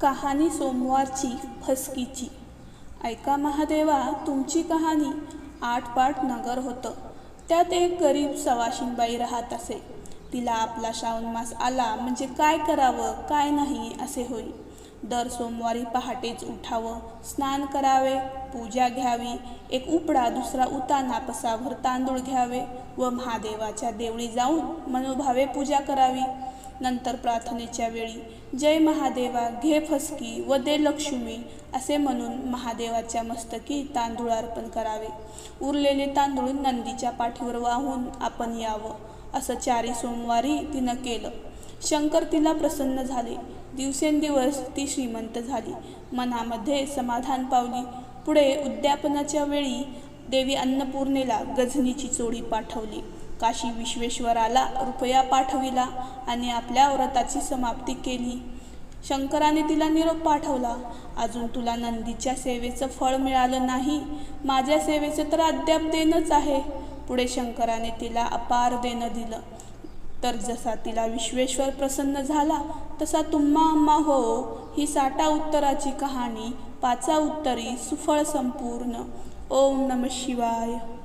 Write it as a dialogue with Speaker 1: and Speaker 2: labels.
Speaker 1: कहाणी सोमवारची फसकीची. ऐका महादेवा तुमची कहाणी आठपाठ नगर होतं. त्यात एक गरीब सवाशिनबाई राहत असे. तिला आपला श्रावण मास आला म्हणजे काय करावं काय नाही असे होई. दर सोमवारी पहाटेच उठावं स्नान करावे पूजा घ्यावी एक उपडा दुसरा उता नापसाभर तांदूळ घ्यावे व महादेवाच्या देवळी जाऊन मनोभावे पूजा करावी. नंतर प्रार्थनेच्या वेळी जय महादेवा घे फसकी व दे लक्ष्मी असे म्हणून महादेवाच्या मस्तकी तांदूळ अर्पण करावे. उरलेले तांदूळ नंदीच्या पाठीवर वाहून आपण यावं असं चारी सोमवारी तिनं केलं. शंकर तिला प्रसन्न झाले. दिवसेंदिवस ती श्रीमंत झाली. मनामध्ये समाधान पावली. पुढे उद्यापनाच्या वेळी देवी अन्नपूर्णेला गझनीची चोळी पाठवली. काशी विश्वेश्वराला रुपया पाठविला आणि आपल्या व्रताची समाप्ती केली. शंकराने तिला निरोप पाठवला अजून तुला नंदीच्या सेवेचं फळ मिळालं नाही. माझ्या सेवेचं तर अद्याप देणंच आहे. पुढे शंकराने तिला अपार देणं दिलं. तर जसा तिला विश्वेश्वर प्रसन्न झाला तसा तुम्हा अम्मा हो ही साठा उत्तराची कहाणी पाचा उत्तरी सुफळ संपूर्ण. ओम नम शिवाय.